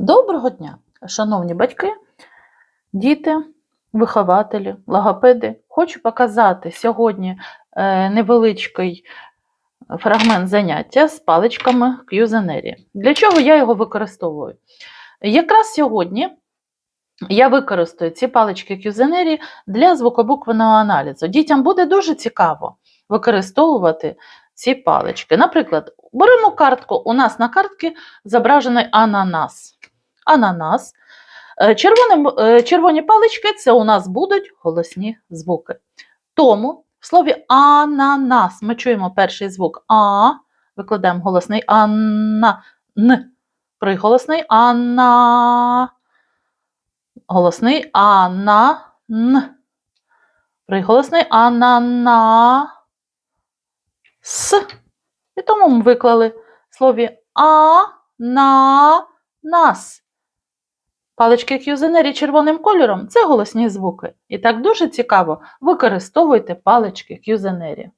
Доброго дня, шановні батьки, діти, вихователі, логопеди. Хочу показати сьогодні е, невеличкий фрагмент заняття з паличками Qzeneri. Для чого я його використовую? Якраз сьогодні я використаю ці палички Qzeneri для звукобуквеного аналізу. Дітям буде дуже цікаво використовувати ці палички. Наприклад, беремо картку. У нас на картці зображений ананас. Ананас. Е, Червоним, е, червоні палички це у нас будуть голосні звуки. Тому в слові ананас ми чуємо перший звук А, викладаємо голосний анна, Н. Приголосний анна. Голосний ана, Н. Приголосний анана. С. І тому ми виклали в слові а, на, нас. Палички кюзенері червоним кольором це голосні звуки. І так дуже цікаво використовуйте палички Qzeneri.